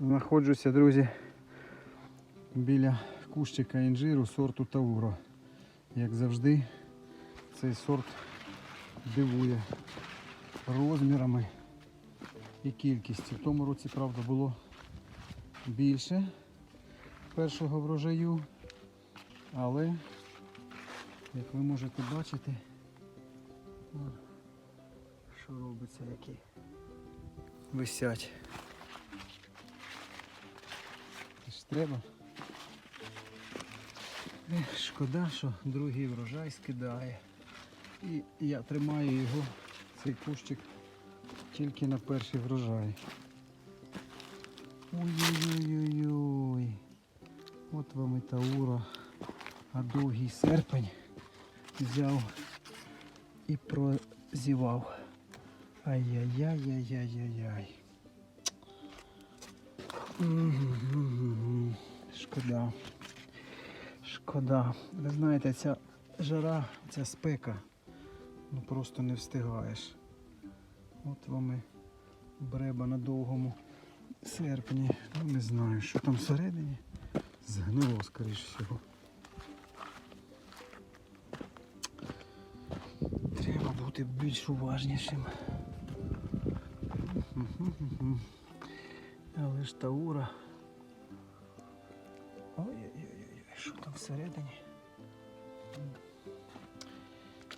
Знаходжуся, друзі, біля кущика інжиру сорту Тауро. Як завжди, цей сорт дивує розмірами і кількістю. В тому році, правда, було більше першого врожаю, але, як ви можете бачити, що робиться, які висять. Це ж треба. Ех, шкода, що другий врожай скидає. І я тримаю його, цей кущик, тільки на перший врожай. Ой-ой-ой-ой-ой. От вам і Таура. А довгий серпень взяв і прозівав. Ай-яй-яй-яй-яй-яй-яй. Шкода. Шкода. Ви знаєте, ця жара, ця спека, ну просто не встигаєш. От вам і бреба на довгому серпні. Ну не знаю, що там всередині. Згнило, скоріш всього. Треба бути більш уважнішим. Але ж Таура. Що там всередині?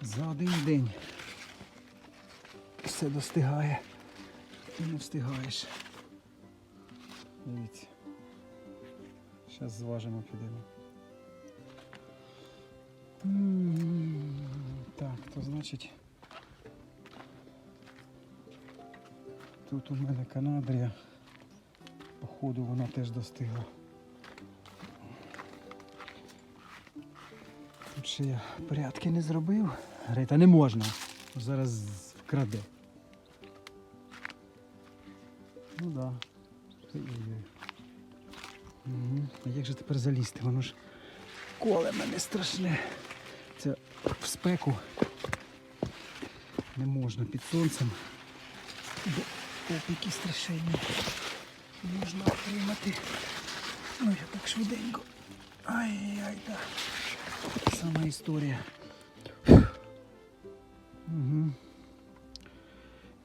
За один день все достигає і не встигаєш. Дивіться. Зараз зважимо підемо. Так, то значить. Тут у мене Канадрія. Походу вона теж достигла. Ще я порядки не зробив. Рита не можна. Зараз вкраде. Ну да. Угу. А як же тепер залізти? Воно ж коле мене страшне. Це в спеку не можна під сонцем. Бо опіки страшенні. Можна отримати. Ой, так швиденько. Ай-яй, так. Сама історія. Угу.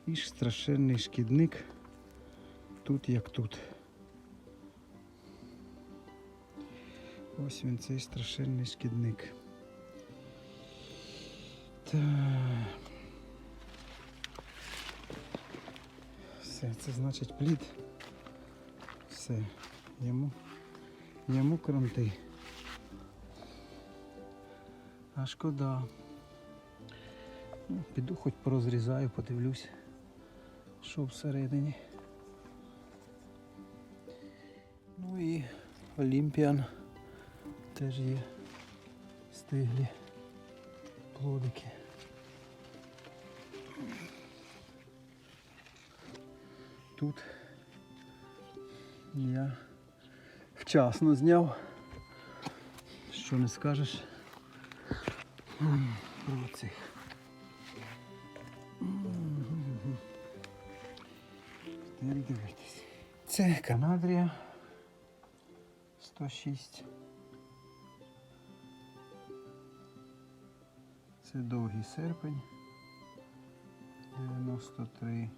І ж страшенний шкідник. Тут як тут. Ось він цей страшенний шкідник. Так. Все, це значить плід. Все. Йому, йому кранти. А шкода. Ну, піду хоч порозрізаю, подивлюсь, що всередині. Ну і Олімпіан теж є стиглі плодики. Тут я вчасно зняв. Що не скажеш м, про цих. М. Тепер дивитись. Це Канадрія 106. Це довгий серпень 93.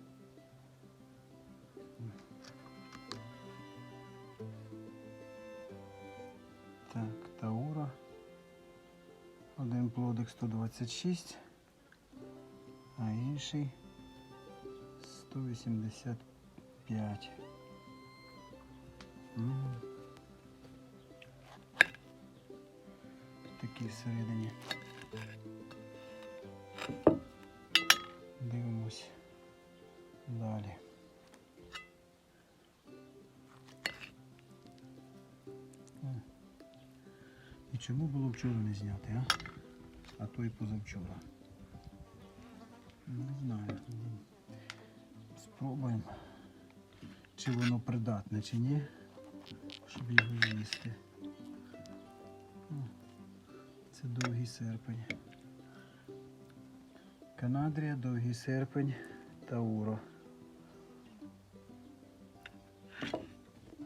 Так, Таура. Один плодик 126, а інший 185. М. Такі всередині. Чому було вчора не зняти, а? А то і позавчора. Не знаю. Спробуємо, чи воно придатне, чи ні, щоб його їсти. Це довгий серпень. Канадрія, довгий серпень, Тауро.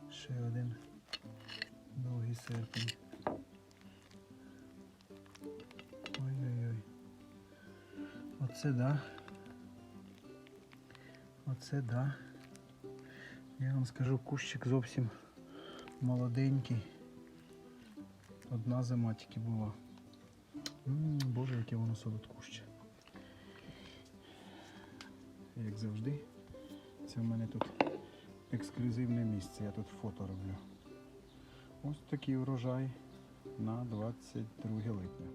Ще один довгий серпень. Оце да. Оце да. Я вам скажу, кущик зовсім молоденький. Одна зима тільки була. Боже, яке воно солодкуще. Як завжди, це в мене тут ексклюзивне місце. Я тут фото роблю. Ось такий урожай на 22 липня.